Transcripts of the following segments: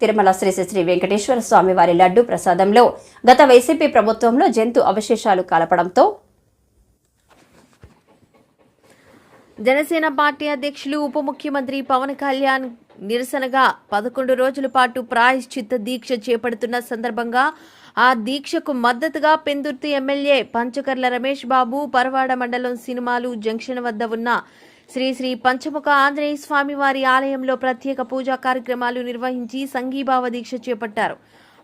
తిరుమల శ్రీ శ్రీ శ్రీ వెంకటేశ్వర స్వామి వారి లడ్డు ప్రసాదంలో గత వైసీపీ ప్రభుత్వంలో జంతు అవశేషాలు కలపడంతో జనసేన పార్టీ అధ్యక్షులు ఉప ముఖ్యమంత్రి పవన్ కళ్యాణ్ నిరసనగా పదకొండు రోజుల పాటు ప్రాయశ్చిత్త దీక్ష చేపడుతున్న సందర్భంగా ఆ దీక్షకు మద్దతుగా పెందుర్తి ఎమ్మెల్యే పంచకర్ల రమేష్ బాబు పరవాడ మండలం సినిమాలు జంక్షన్ వద్ద ఉన్న శ్రీ శ్రీ పంచముఖ ఆంజనేయ స్వామి వారి ఆలయంలో ప్రత్యేక పూజా కార్యక్రమాలు నిర్వహించి సంఘీభావ దీక్ష చేపట్టారు.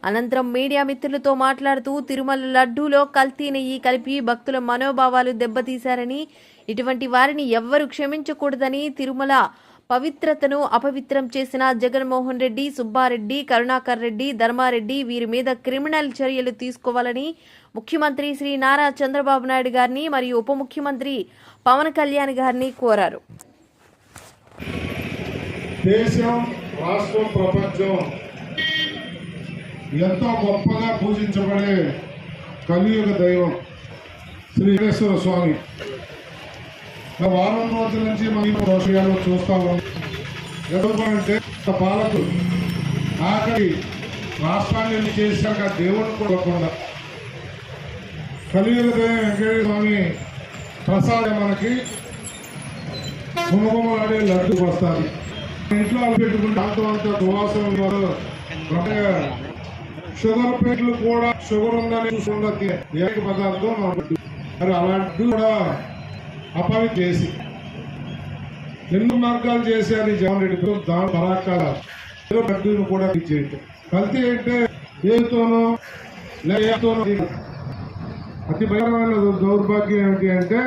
అనంతరం మీడియా మిత్రులతో మాట్లాడుతూ తిరుమల లడ్డూలో కల్తీ నెయ్యి కలిపి భక్తుల మనోభావాలు దెబ్బతీశారని ఇటువంటి వారిని ఎవ్వరూ క్షమించకూడదని తిరుమల పవిత్రతను అపవిత్రం చేసిన జగన్మోహన్ రెడ్డి సుబ్బారెడ్డి కరుణాకర్ రెడ్డి ధర్మారెడ్డి వీరి మీద క్రిమినల్ చర్యలు తీసుకోవాలని ముఖ్యమంత్రి శ్రీ నారా చంద్రబాబు నాయుడు గారిని మరియు ఉప ముఖ్యమంత్రి పవన్ కళ్యాణ్ గారిని కోరారు. దేశం రాష్ట్రం ప్రపంచం ఎంతో గొప్పగా పూజించబడే కలియుగ దైవం శ్రీ వెంకటేశ్వర స్వామి. వారం రోజుల నుంచి మనం విషయాలు చూస్తూ ఉన్నాం. ఎందుకంటే పాలకు ఆఖరి రాష్ట్రాన్ని ఎన్ని చేశాక దేవుడు కొడకుండా కలియుగ వెంకటేశ్వర స్వామి ప్రసాదం మనకి గుమగుమలాడే లడ్డు వస్తుంది ఇంట్లో అవి పెట్టుకుంటే దాంతో అంత సువాసన షుగర్ పెట్లు కూడా షుగర్ ఉందని చూసుకుంటే ఏక పదార్థం లడ్డు. మరి అలాంటి కూడా అపవి చేసి ఎన్నో మార్గాలు చేశారు ఈ జగన్ రెడ్డి. దాని పరాకాల లడ్డూని కూడా చేయటం కల్తీ అంటే ఏతోనో లేతోనో అతి భయంకరమైన దౌర్భాగ్యం ఏమిటి అంటే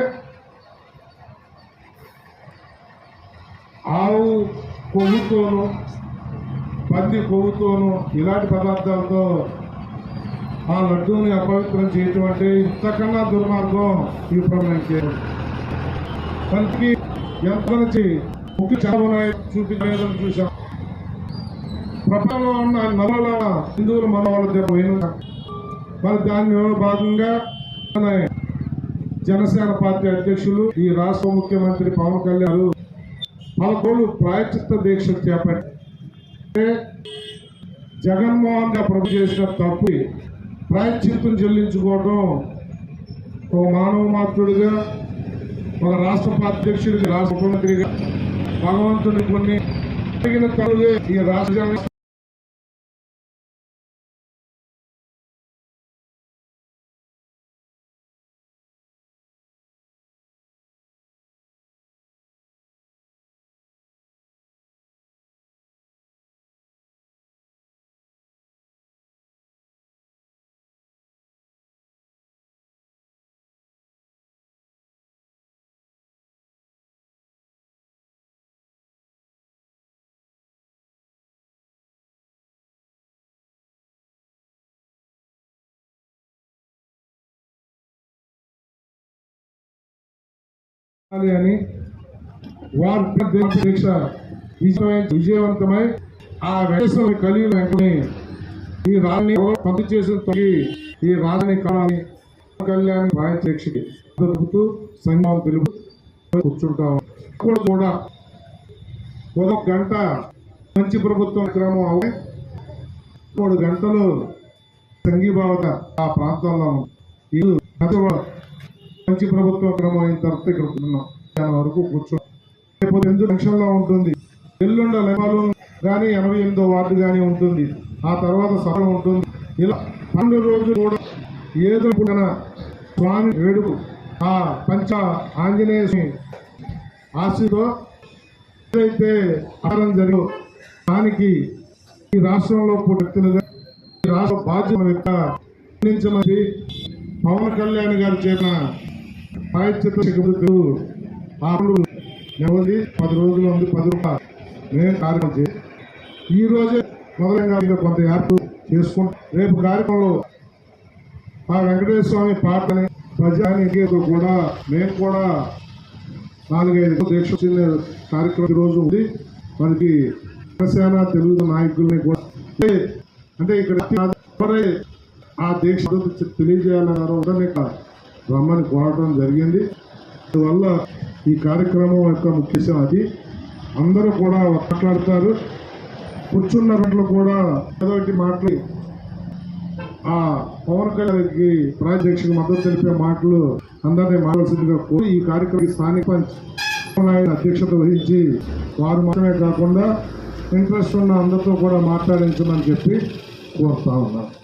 ఆవు కొవ్వుతోనూ పంది కొవ్వుతోనూ ఇలాంటి పదార్థాలతో ఆ లడ్డూని అపవిత్రం చేయటం అంటే ఇంతకన్నా దుర్మార్గం ఈ ప్రభుత్వం చేయడం ఎంతమంది ముఖ్య నుంచి ముఖ్య చదవనాయి చూపించలేదని చూసాం ప్రపంచంలో ఉన్న నవల హిందువుల మనవాళ్ళ దగ్గర పోయిన మరి దాని భాగంగా జనసేన పార్టీ అధ్యక్షులు ఈ రాష్ట్ర ముఖ్యమంత్రి పవన్ కళ్యాణ్ పదకొండు ప్రాయచిత్త దీక్ష చేపట్టి జగన్మోహన్ రెడ్డి ప్రభు చేసిన తప్పు ప్రాయచిత్తం చెల్లించుకోవడం ఒక మానవ మాత్రుడిగా ఒక రాష్ట్ర అధ్యక్షుడికి రాష్ట్ర ముఖ్యమంత్రిగా భగవంతుడి కొన్ని జరిగిన ఈ రాష్ట్ర అని దీక్ష విజయవంతమై ఆ వెంకటేశ్వర కలిగి వెంటనే ఈ రాణి పంపి చేసిన తొలగి ఈ రాజని కావాలి. కళ్యాణ్ రాయ దీక్షకి దొరుకుతూ సంఘం తెలుపు కూర్చుంటాం. ఇప్పుడు కూడా ఒక గంట మంచి ప్రభుత్వం క్రమం అవి మూడు గంటలు సంఘీభావత ఆ ప్రాంతంలో ఇది మంచి ప్రభుత్వం క్రమం అయిన తర్వాత ఇక్కడ ఉన్నాం వరకు కూర్చోండి రేపు ఎనిమిది ఉంటుంది? ఎల్లుండ లెవెల్ కానీ ఎనభై ఎనిమిదో వార్డు కానీ ఉంటుంది. ఆ తర్వాత సభ ఉంటుంది. ఇలా పన్నెండు రోజులు కూడా ఏదో స్వామి వేడుకు ఆ పంచ ఆంజనేయ ఆశతో ఏదైతే ఆహారం జరిగో దానికి ఈ రాష్ట్రంలో వ్యక్తులుగా ఈ రాష్ట్ర బాధ్యత వ్యక్త పవన్ కళ్యాణ్ గారు చేసిన సాహిత్యత నెలది పది రోజులు ఉంది పది రూపాయలు నేను కార్యక్రమం చేసి ఈ రోజే మొదలంగా కొంత ఏర్పాటు చేసుకుంటాం. రేపు కార్యక్రమంలో ఆ వెంకటేశ్వర స్వామి పాటని ప్రజానికి కూడా మేము కూడా నాలుగైదు దీక్ష కార్యక్రమం ఈరోజు రోజు ఉంది. మనకి జనసేన తెలుగు నాయకుల్ని కూడా అంటే- ఇక్కడ ఎవరై ఆ దీక్ష తెలియజేయాలన్నారు అందరినీ ఇక్కడ రమ్మని కోరడం జరిగింది. అందువల్ల ఈ కార్యక్రమం యొక్క ముఖ్య అది. అందరూ కూడా మాట్లాడతారు. కూర్చున్న రోడ్లు కూడా ఏదోటి మాటలు ఆ పవన్ కళ్యాణ్కి ప్రాజెక్టు మద్దతు తెలిపే మాటలు అందరినీ మాట్లాల్సిందిగా కోరి ఈ కార్యక్రమం స్థానిక పంచ్ నాయుడు అధ్యక్షత వహించి వారు మాత్రమే కాకుండా ఇంట్రెస్ట్ ఉన్న అందరితో కూడా మాట్లాడించమని చెప్పి కోరుతా ఉన్నారు